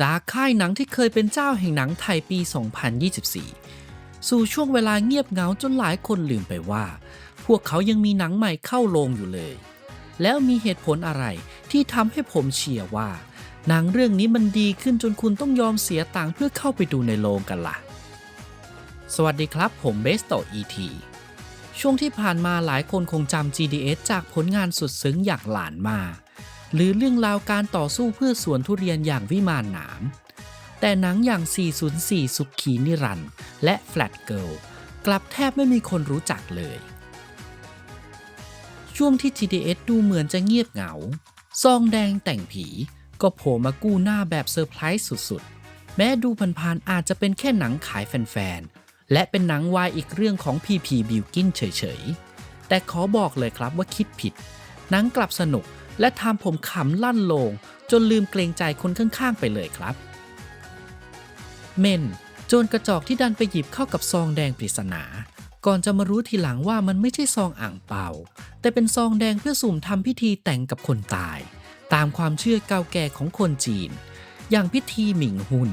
จากค่ายหนังที่เคยเป็นเจ้าแห่งหนังไทยปี 2024 สู่ช่วงเวลาเงียบเหงาจนหลายคนลืมไปว่า พวกเขายังมีหนังใหม่เข้าโรงอยู่เลย แล้วมีเหตุผลอะไรที่ทำให้ผมเชียร์ว่า หนังเรื่องนี้มันดีขึ้นจนคุณต้องยอมเสียตังค์เพื่อเข้าไปดูในโรงกันล่ะ สวัสดีครับผมเบสโตอีทีช่วงที่ผ่านมาหลายคนคงจำ GDS จากผลงานสุดซึ้งอย่างหลานมา หรือเรื่องราวการต่อสู้เพื่อสวนทุเรียนอย่างวิมานหนาม แต่หนังอย่าง 404 สุขีนิรันด์และ Flat Girl กลับแทบไม่มีคนรู้จักเลย ช่วงที่ GDS ดูเหมือนจะเงียบเหงา ซองแดงแต่งผีก็โผล่มากู้หน้าแบบเซอร์ไพรส์สุดๆ แม้ดูผ่านๆอาจจะเป็นแค่หนังขายแฟนๆ และเป็นหนังวายอีกเรื่องของ PP บิวกินเฉยๆ แต่ขอบอกเลยครับว่าคิดผิด หนังกลับสนุก และทำผมขำลั่นโลง จนลืมเกรงใจคนข้างๆไปเลยครับ เมนโจรกระจอกที่ดันไปหยิบเข้ากับซองแดงปริศนา ก่อนจะมารู้ทีหลังว่ามันไม่ใช่ซองอ่างเปาแต่เป็นซองแดงเพื่อสุ่มทำพิธีแต่งกับคนตาย ตามความเชื่อเก่าแก่ของคนจีน อย่างพิธีหมิงหุน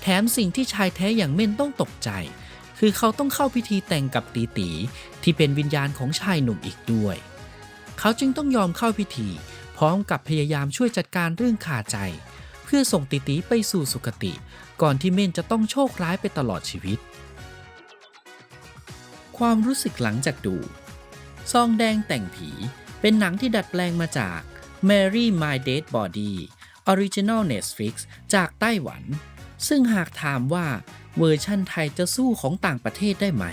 แถมสิ่งที่ชายแท้อย่างเม่นต้องตกใจ คือเขาต้องเข้าพิธีแต่งกับตีตีที่เป็นวิญญาณของชายหนุ่มอีกด้วย เขาจึงต้องยอมเข้าพิธี พร้อมกับพยายามช่วยจัดการเรื่องขาใจ เพื่อส่งติตีไปสู่สุคติ ก่อนที่เม่นจะต้องโชคร้ายไปตลอดชีวิต ความรู้สึกหลังจากดู ซองแดงแต่งผี เป็นหนังที่ดัดแปลงมาจาก Mary My Dead Body Original Netflix จากไต้หวัน ซึ่งหากถามว่าเวอร์ชั่นไทยจะสู้ของต่างประเทศได้ไหม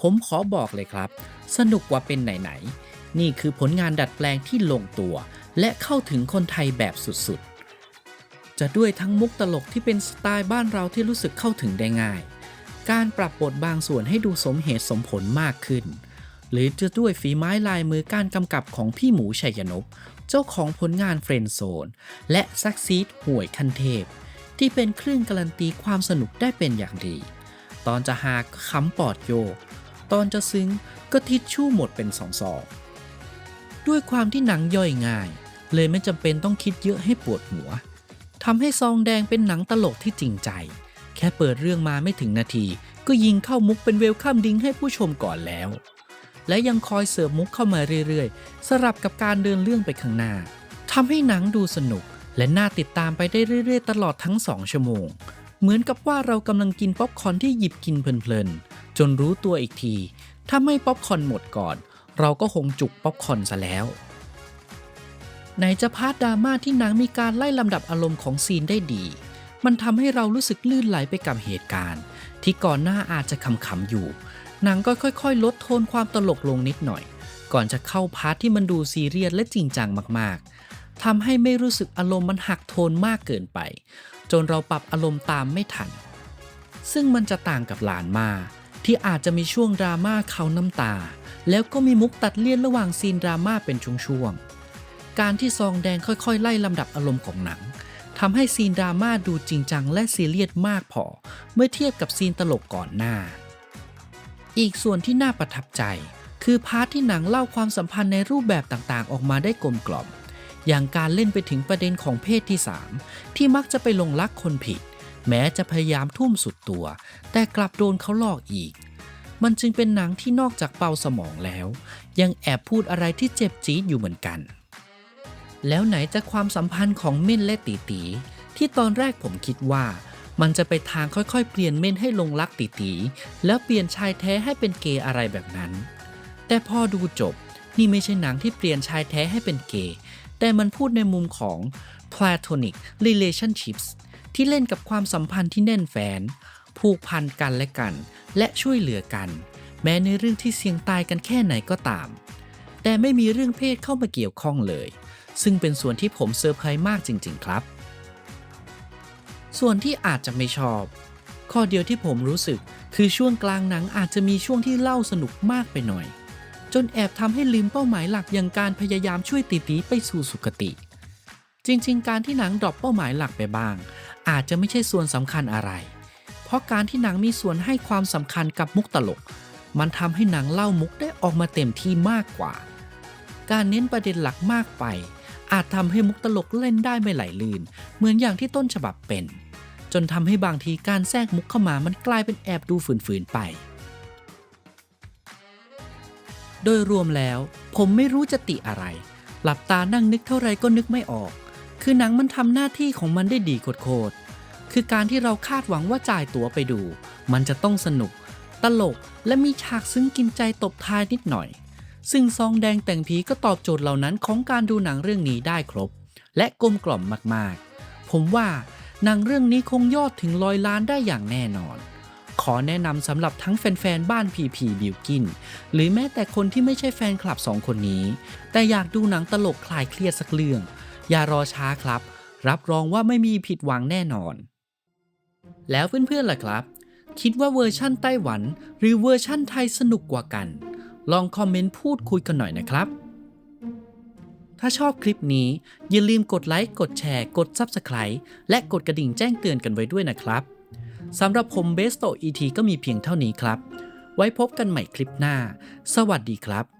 ผมขอบอกเลยครับ สนุกกว่าเป็นไหนๆ นี่คือผลงานดัดแปลงที่ลงตัว และเข้าถึงคนไทยแบบสุดๆ จะด้วยทั้งมุกตลกที่เป็นสไตล์บ้านเราที่รู้สึกเข้าถึงได้ง่าย การปรับบทบางส่วนให้ดูสมเหตุสมผลมากขึ้น หรือจะด้วยฝีไม้ลายมือการกำกับของพี่หมูชัยนพเจ้าของผลงานเฟรนด์โซนและซักซีดห่วยคันเทพ ที่เป็นเครื่องการันตีความสนุกได้เป็นอย่างดี ตอนจะหากขำปอดโยก ตอนจะซึ้งก็ทิชชู่หมดเป็นสองซอง ด้วยความที่หนังย่อยง่าย เลยไม่จำเป็นต้องคิดเยอะให้ปวดหัวทำให้ซองแดงเป็นหนังตลกที่จริงใจ แค่เปิดเรื่องมาไม่ถึงนาที ก็ยิงเข้ามุกเป็นเวลคัมดิ้งให้ผู้ชมก่อนแล้ว และยังคอยเสิร์ฟมุกเข้ามาเรื่อยๆ สลับกับการเดินเรื่องไปข้างหน้าทำให้หนังดูสนุก และน่าติดตามไปได้เรื่อยๆ ตลอดทั้ง2ชั่วโมง เหมือนกับว่าเรากำลังกินป๊อปคอร์นที่หยิบกินเพลินๆจนรู้ตัวอีกที ถ้าไม่ป๊อปคอร์นหมดก่อน เราก็คงจุกป๊อปคอนซะแล้ว ไหนจะพาร์ทดราม่าที่หนังมีการไล่ลำดับอารมณ์ของซีนได้ดี มันทำให้เรารู้สึกลื่นไหลไปกับเหตุการณ์ ที่ก่อนหน้าอาจจะขำๆอยู่หนังก็ค่อยๆ ลดโทนความตลกลงนิดหน่อย ก่อนจะเข้าพาร์ทที่มันดูซีเรียสและจริงจังมากๆทำให้ไม่รู้สึกอารมณ์มันหักโทนมากเกินไป จนเราปรับอารมณ์ตามไม่ทัน ซึ่งมันจะต่างกับหลานมาที่อาจจะมีช่วงดราม่าเขาน้ำตา แล้วก็มีมุกตัดเลี่ยนระหว่างซีนดราม่าเป็นช่วงๆ การที่ซองแดงค่อยๆ ไล่ลำดับอารมณ์ของหนังทำให้ซีนดราม่าดูจริงจังและซีเรียสมากพอ เมื่อเทียบกับซีนตลกก่อนหน้า อีกส่วนที่น่าประทับใจ คือพาร์ทที่หนังเล่าความสัมพันธ์ในรูปแบบต่างๆ ออกมาได้กลมกล่อม อย่างการเล่นไปถึงประเด็นของเพศที่ 3 ที่มักจะไปลงรักคนผิด แม้จะพยายามทุ่มสุดตัว แต่กลับโดนเขาหลอกอีก มันจึงเป็นหนังที่นอกจากเป่าสมองแล้ว ยังแอบพูดอะไรที่เจ็บจี๊ดอยู่เหมือนกัน แล้วไหนจะความสัมพันธ์ของเม่นและตีตีที่ตอนแรกผมคิดว่า มันจะไปทางค่อยๆ เปลี่ยนเม่นให้ลงรักตีตีแล้วเปลี่ยนชายแท้ให้เป็นเกย์อะไรแบบนั้น แต่พอดูจบนี่ไม่ใช่หนังที่เปลี่ยนชายแท้ให้เป็นเกย์แต่มันพูดในมุมของ platonic relationships ที่เล่นกับความสัมพันธ์ที่แน่นแฟน ผูกพันกันและกัน และช่วยเหลือกัน แม้ในเรื่องที่เสี่ยงตายกันแค่ไหนก็ตาม แต่ไม่มีเรื่องเพศเข้ามาเกี่ยวข้องเลย ซึ่งเป็นส่วนที่ผมเซอร์ไพรส์มากจริง ๆ ครับ ส่วนที่อาจจะไม่ชอบ ข้อเดียวที่ผมรู้สึกคือช่วงกลางหนังอาจจะมีช่วงที่เล่าสนุกมากไปหน่อย จนแอบทำให้ลืมเป้าหมายหลักอย่างการพยายามช่วยตีตีไปสู่สุคติ จริง ๆ การที่หนังดรอปเป้าหมายหลักไปบ้าง อาจจะไม่ใช่ส่วนสำคัญอะไร ราะการที่หนังมีส่วนให้ความสำคัญกับมุกตลก มันทำให้หนังเล่ามุกได้ออกมาเต็มที่มากกว่า การเน้นประเด็นหลักมากไป อาจทำให้มุกตลกเล่นได้ไม่ไหลลื่น เหมือนอย่างที่ต้นฉบับเป็น จนทำให้บางทีการแทรกมุกเข้ามามันกลายเป็นแอบดูฝืนๆไป โดยรวมแล้ว ผมไม่รู้จะติอะไร หลับตานั่งนึกเท่าไรก็นึกไม่ออก คือหนังมันทำหน้าที่ของมันได้ดีโคตร คือการที่เราคาดหวังว่าจ่ายตั๋วไปดู มันจะต้องสนุก ตลกและมีฉากซึ้งกินใจตบท้ายนิดหน่อย ซึ่งซองแดงแต่งผีก็ตอบโจทย์เหล่านั้นของการดูหนังเรื่องนี้ได้ครบ และกลมกล่อมมากๆ ผมว่าหนังเรื่องนี้คงยอดถึงร้อยล้านได้อย่างแน่นอน ขอแนะนำสำหรับทั้งแฟนๆ บ้านพีพีบิวกิน หรือแม้แต่คนที่ไม่ใช่แฟนคลับสองคนนี้ แต่อยากดูหนังตลกคลายเครียดสักเรื่อง อย่ารอช้าครับ รับรองว่าไม่มีผิดหวังแน่นอน แล้วเพื่อนๆล่ะครับ คิดว่าเวอร์ชั่นไต้หวัน หรือเวอร์ชั่นไทยสนุกกว่ากัน ลองคอมเมนต์พูดคุยกันหน่อยนะครับ ถ้าชอบคลิปนี้ อย่าลืมกดไลค์ กดแชร์ กด Subscribe และกดกระดิ่งแจ้งเตือนกันไว้ด้วยนะครับสำหรับผมเบสโตอีทีก็มีเพียงเท่านี้ครับ ไว้พบกันใหม่คลิปหน้า สวัสดีครับ